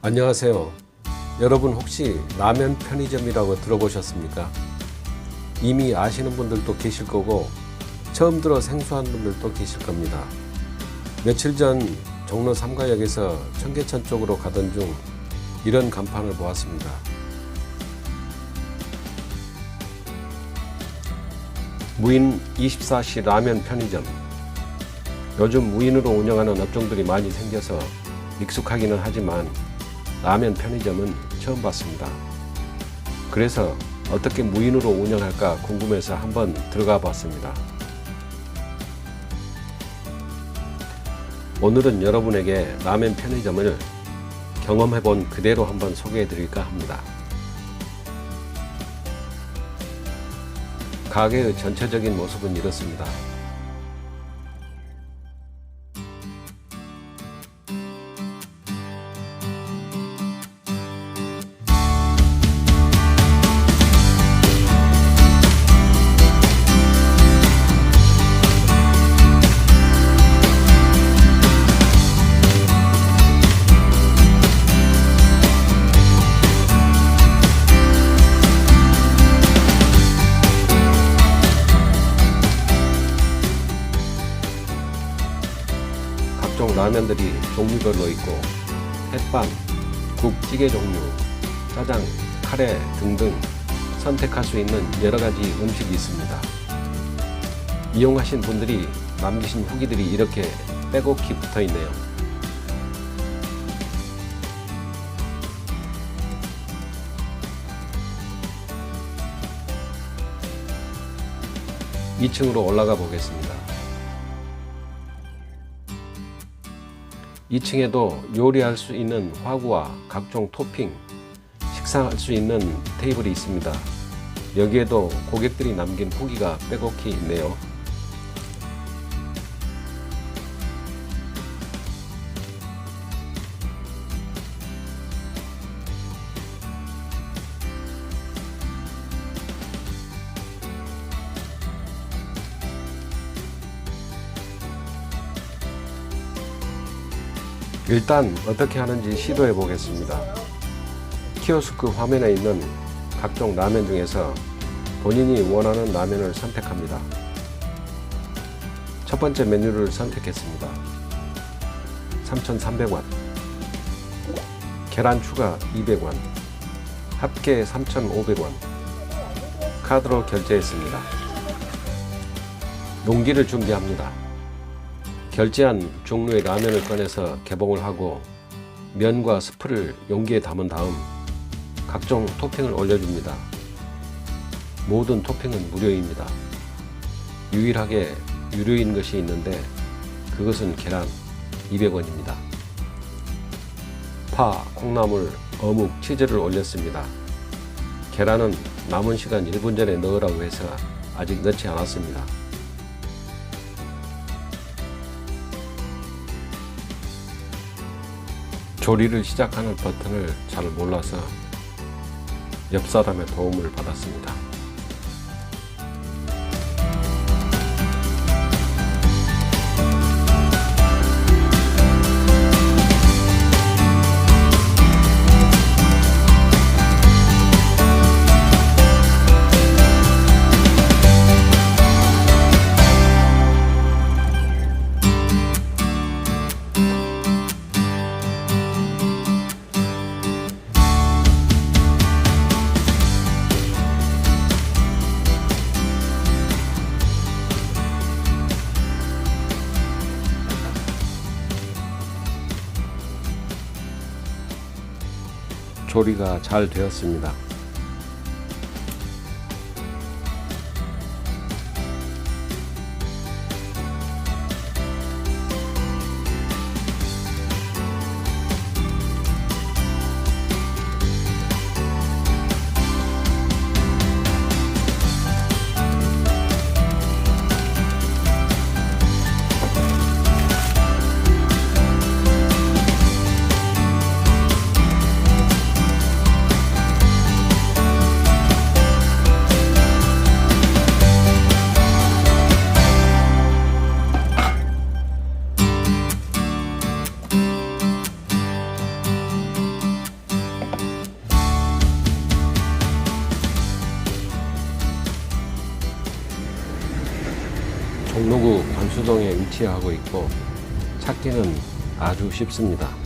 안녕하세요. 여러분 혹시 라면 편의점이라고 들어보셨습니까? 이미 아시는 분들도 계실 거고 처음 들어 생소한 분들도 계실 겁니다. 며칠 전 종로 삼가역에서 청계천 쪽으로 가던 중 이런 간판을 보았습니다. 무인 24시 라면 편의점. 요즘 무인으로 운영하는 업종들이 많이 생겨서 익숙하기는 하지만 라면 편의점은 처음 봤습니다. 그래서 어떻게 무인으로 운영할까 궁금해서 한번 들어가 봤습니다. 오늘은 여러분에게 라면 편의점을 경험해 본 그대로 한번 소개해 드릴까 합니다. 가게의 전체적인 모습은 이렇습니다. 라면들이 종류별로 있고 햇반, 국, 찌개 종류, 짜장, 카레 등등 선택할 수 있는 여러 가지 음식이 있습니다. 이용하신 분들이 남기신 후기들이 이렇게 빼곡히 붙어 있네요. (2 층으로) 올라가 보겠습니다. 2층에도 요리할 수 있는 화구와 각종 토핑, 식사할 수 있는 테이블이 있습니다. 여기에도 고객들이 남긴 후기가 빼곡히 있네요. 일단 어떻게 하는지 시도해 보겠습니다. 키오스크 화면에 있는 각종 라면 중에서 본인이 원하는 라면을 선택합니다. 첫 번째 메뉴를 선택했습니다. 3,300원. 계란 추가 200원. 합계 3,500원. 카드로 결제했습니다. 용기를 준비합니다. 결제한 종류의 라면을 꺼내서 개봉을 하고 면과 스프를 용기에 담은 다음 각종 토핑을 올려줍니다. 모든 토핑은 무료입니다. 유일하게 유료인 것이 있는데 그것은 계란 200원입니다. 파, 콩나물, 어묵, 치즈를 올렸습니다. 계란은 남은 시간 1분 전에 넣으라고 해서 아직 넣지 않았습니다. 조리를 시작하는 버튼을 잘 몰라서 옆 사람의 도움을 받았습니다. 조리가 잘 되었습니다. 종로구 관수동에 위치하고 있고 찾기는 아주 쉽습니다.